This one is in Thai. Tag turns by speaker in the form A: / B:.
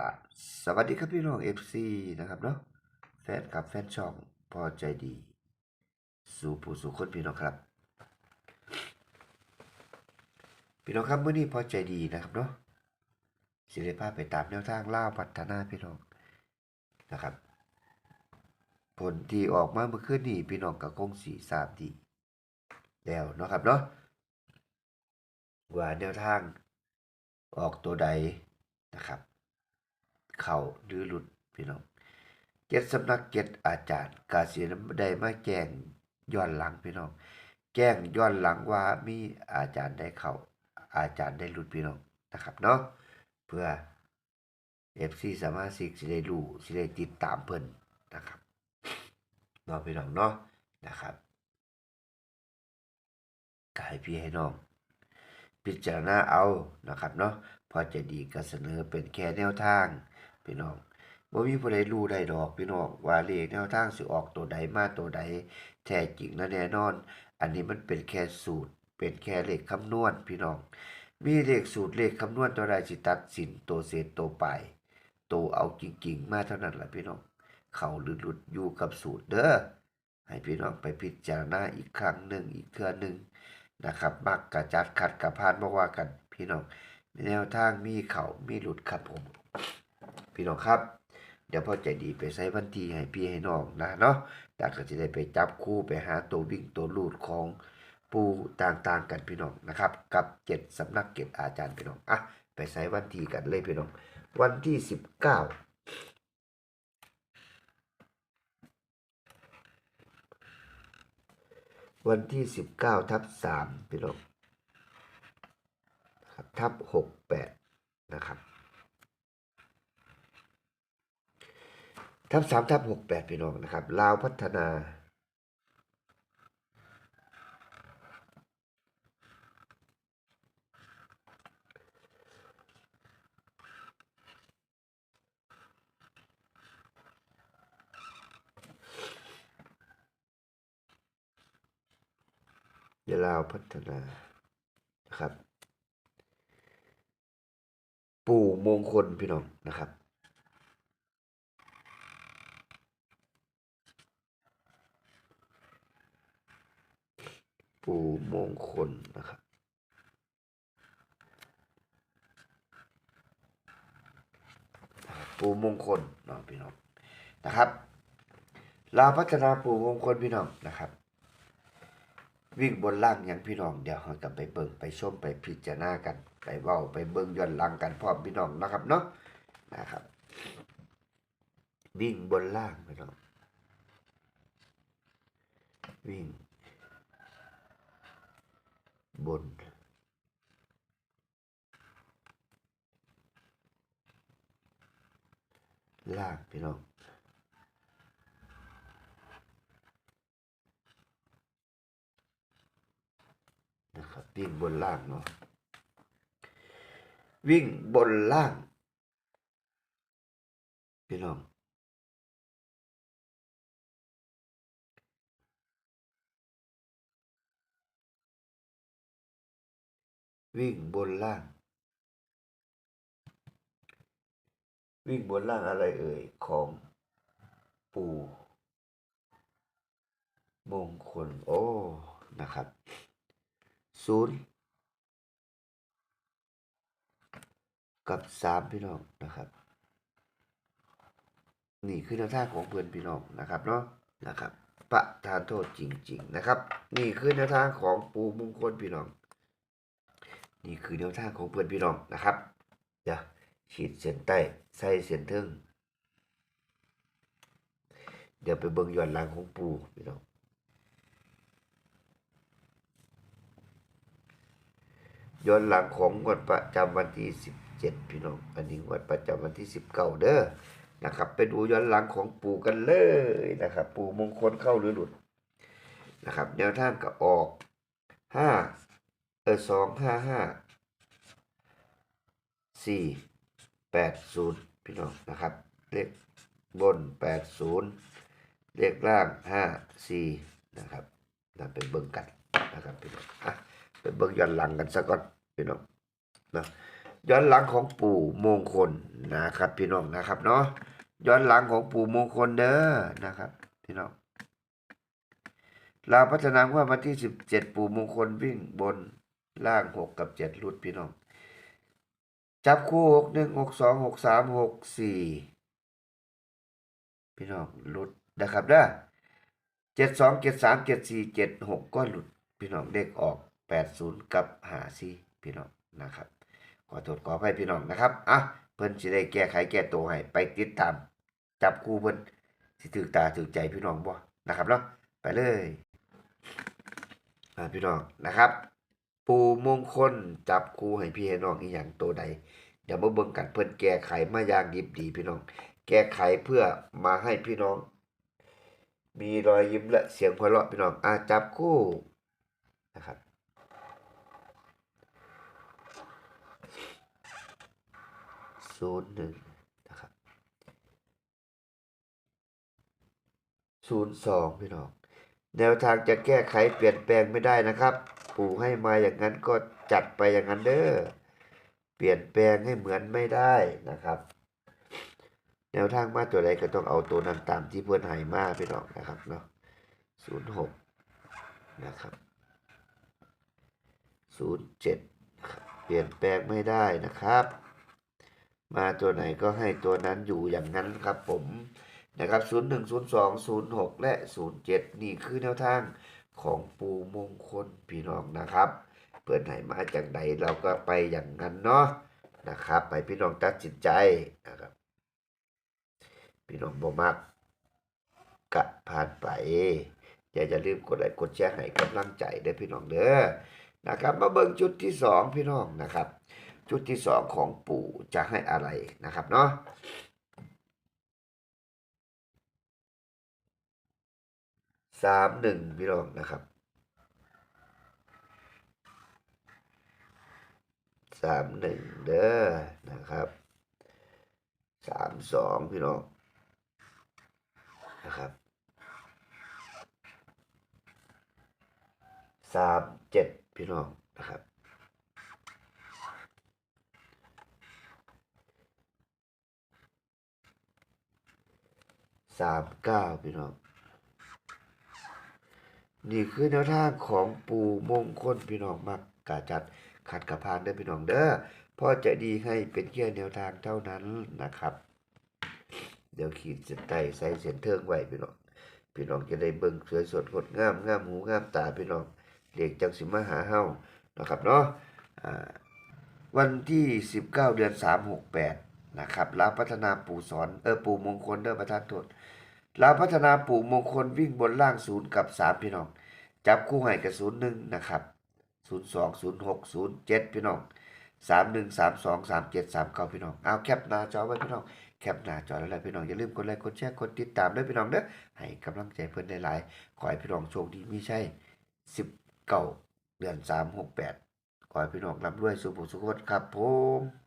A: ละสวัสดีครับพี่น้อง FC นะครับเนาะแฟนคลับแฟนช่องพอใจดี สู่ผู้สู่คนพี่น้องครับ พี่น้องครับเมื่อนี้พอใจดีนะครับเนาะสิริภาพไปตามแนวทางล่าพัฒนาพี่น้องนะครับ ผลที่ออกมาเมื่อคืนนี้พี่น้องก็คงสีทราบดีแล้วเนาะครับเนาะว่าแนวทางออกตัวใดนะครับ เข้าหรือหลุดพี่น้องเจ็ดสำนักเจ็ดอาจารย์กาเสียได้มาแจ้งย้อนหลังพี่น้อง แจ้งย้อนหลังว่ามีอาจารย์ได้เข้าอาจารย์ได้หลุดพี่น้องนะครับเนาะเพื่อ FC สามารถสิได้รู้สิได้ติดตามเพิ่นนะครับเนาะพี่น้องเนาะนะครับก็ให้พี่ให้น้อง พิจารณาเอานะครับเนาะพอจะดีก็เสนอเป็นแค่แนวทาง พี่น้องบ่มีผู้ใดรู้ได้ดอกพี่น้องว่าเลขแนวทางสิออกตัวใดมาตัวใดแท้จริงและแน่นอน อันนี้มันเป็นแค่สูตร เป็นแค่เลขคำนวณพี่น้อง มีเลขสูตรเลขคำนวณตัวใดสิตัดสินตัวเศษตัวไปตัวเอาจริงๆ มาเท่านั้นแหละพี่น้อง เขาหรือหลุดอยู่กับสูตรเด้อให้พี่น้องไปพิจารณาอีกครั้งหนึ่งอีกเทื่อหนึ่งนะครับมักกระจัดขัดกระพานบ่ว่ากันพี่น้องแนวทางมีเขามีหลุดครับผม พี่น้องครับ เดี๋ยวพ่อใจดีไปใส่วันทีให้พี่ให้น้องนะเนาะจากก็จะได้ไปจับคู่ไปหาตัววิ่งตัวลูดของปูต่างๆกันพี่น้องนะครับ กับเจ็ดสำนักเก็บอาจารย์พี่น้องอะไปใส่วันทีกันเลยพี่น้อง วันที่สิบเก้าวันที่สิบเก้าทับสามพี่น้องทับหกแปดนะครับ ทับสามทับหกแปดพี่น้องนะครับลาวพัฒนาเดี๋ยวลาวพัฒนานะครับ ปู่มงคลพี่น้องนะครับ ปู่มงคลนะครับ ปู่มงคลเนาะพี่น้องนะครับลาพัฒนาปู่มงคลพี่น้องนะครับ วิ่งบนล่างอย่างพี่น้องเดี๋ยวเรากลับไปเบิ่งไปชมไปพิจารณากัน ไปเว้าไปเบิ่งย้อนหลังกันพร้อมพี่น้องนะครับเนาะนะครับ วิ่งบนล่างพี่น้องวิ่ง บน ล่างพี่น้องนะครับวิ่งบนล่างเนาะวิ่งบนล่าง พี่น้อง วิ่งบนล่าง วิ่งบนล่างอะไรเอ่ย ของปู่มงคล โอ้ นะครับศูนย์กับสามพี่น้องนะครับนี่คือแนวทางของเพื่อนพี่น้องนะครับเนาะนะครับประทานโทษจริง ๆ นะครับ นี่คือแนวทางของปูมงคลพี่น้อง นี่คือแนวทางของเพื่อนพี่น้องนะครับ เดี๋ยวขีดเส้นใต้ใส่เส้นทิงเดี๋ยวไปเบิ่งย้อนหลังของปูพี่น้องย้อนหลังของงวดประจำวันที่ 17 พี่น้อง อันนี้งวดประจำวันที่ 19 เด้อนะครับ ไปดูย้อนหลังของปู่กันเลยนะครับ ปู่มงคลเข้าหรือหลุดนะครับ แนวทางก็ออก 5 เออ2 5 5 4 8 0พี่น้องนะครับ เลขบน80เลขล่าง5 4นะครับนำไปเบิ่งกันนะครับพี่น้องอะไปเบิ่งย้อนหลังกันซะก่อนพี่น้องนะย้อนหลังของปู่มงคลนะครับ พี่น้องนะครับเนาะย้อนหลังของปู่มงคลเด้อนะครับ พี่น้องเราพัฒนาว่าวันที่สิบเจ็ดปู่มงคลวิ่งบน ล่างหกกับเจ็ดรุดพี่น้อง จับคู่หกหนึ่งหกสองหกสามหกสี่พี่น้องหลุดนะครับเด้อเจ็ดสองเจ็ดสามเจ็ดสี่เจ็ดหกก็หลุดพี่น้องเด็กออกแปดศูนย์กับหาสี่พี่น้องนะครับขอโทษขออภัยพี่น้องนะครับอะเพิ่นสิได้แก้ไขแก้ตัวให้ไปติดตาม จับคู่เพิ่นสิถึกตาถึกใจพี่น้องบ่นะครับเนาะไปเลยพี่น้องนะครับ ปูมงคลจับคู่ให้พี่ให้น้องอีหยังตัวใด เดี๋ยวมาเบิ่งกันเพิ่นแก้ไขมาอย่างดิบดีพี่น้อง แก้ไขเพื่อมาให้พี่น้อง มีรอยยิ้มและเสียงหัวเราะพี่น้องอะจับคู่นะครับศูนย์หนึ่งนะครับศูนย์สองพี่น้อง แนวทางจะแก้ไขเปลี่ยนแปลงไม่ได้นะครับ ปู่ให้มาอย่างนั้นก็จัดไปอย่างนั้นเด้อเปลี่ยนแปลงให้เหมือนไม่ได้นะครับ แนวทางมาตัวใดก็ต้องเอาตัวนั้นตามที่เพื่อนให้มาพี่น้องนะครับเนาะศูนย์หกนะครับศูนย์เจ็ดเปลี่ยนแปลงไม่ได้นะครับ มาตัวไหนก็ให้ตัวนั้นอยู่อย่างนั้นครับผม นะครับ 01 02 06 และ 07 นี่คือแนวทางของปูมงคลพี่น้องนะครับ เปิดให้มาจากไหนเราก็ไปอย่างนั้นเนาะนะครับ ไปพี่น้องตัดสินใจนะครับ พี่น้องบ่มักกะผ่านไปอย่าจะลืมกดไลค์กดแชร์ให้กำลังใจเด้อพี่น้องเด้อนะครับ มาเบิ่งจุดที่สองพี่น้องนะครับ จุดที่สองของปู่จะให้อะไรนะครับเนาะ สามหนึ่งพี่น้องนะครับสามหนึ่งเด้อนะครับสามสองพี่น้องนะครับสามเจ็ดพี่น้องนะครับสามเก้าพี่น้อง นี่คือแนวทางของปู่มงคลพี่น้องมักกาจัดขัดกระพานได้อพี่น้องเด้อพ่อจะดีให้เป็นแค่แนวทางเท่านั้นนะครับ เดี๋ยวขีดเส้นใต้ใส่เส้นเทิงไว้พี่น้องพี่น้องจะได้เบิ่งสวยสดงดงามงามหูงามตาพี่น้องเด็กจังสิมาหาเฮานะครับเนาะวันที่ 19 เดือน 368 นะครับลาวพัฒนาปู่สอนเออปู่มงคลเด้อประธานโทษ ลาวพัฒนาปู่มงคลวิ่งบนล่างศูนย์กับสามพี่น้อง จับคู่ให้กับศูนย์หนึ่งนะครับศูนย์สองศูนย์หกศูนย์เจ็ดพี่น้องสามหนึ่งสามสองสามเจ็ดสามเก้าพี่น้อง เอาแคปหน้าจอไว้พี่น้อง แคปหน้าจอแล้วแหละพี่น้อง อย่าลืมกดไลค์กดแชร์กดติดตามด้วยพี่น้องเด้อให้กำลังใจเพื่อนได้หลายขอให้พี่น้องโชคดีมีใช่สิบเก้าเดือนสามหกแปดขอให้พี่น้องร่ำรวยสุขสุขครับผม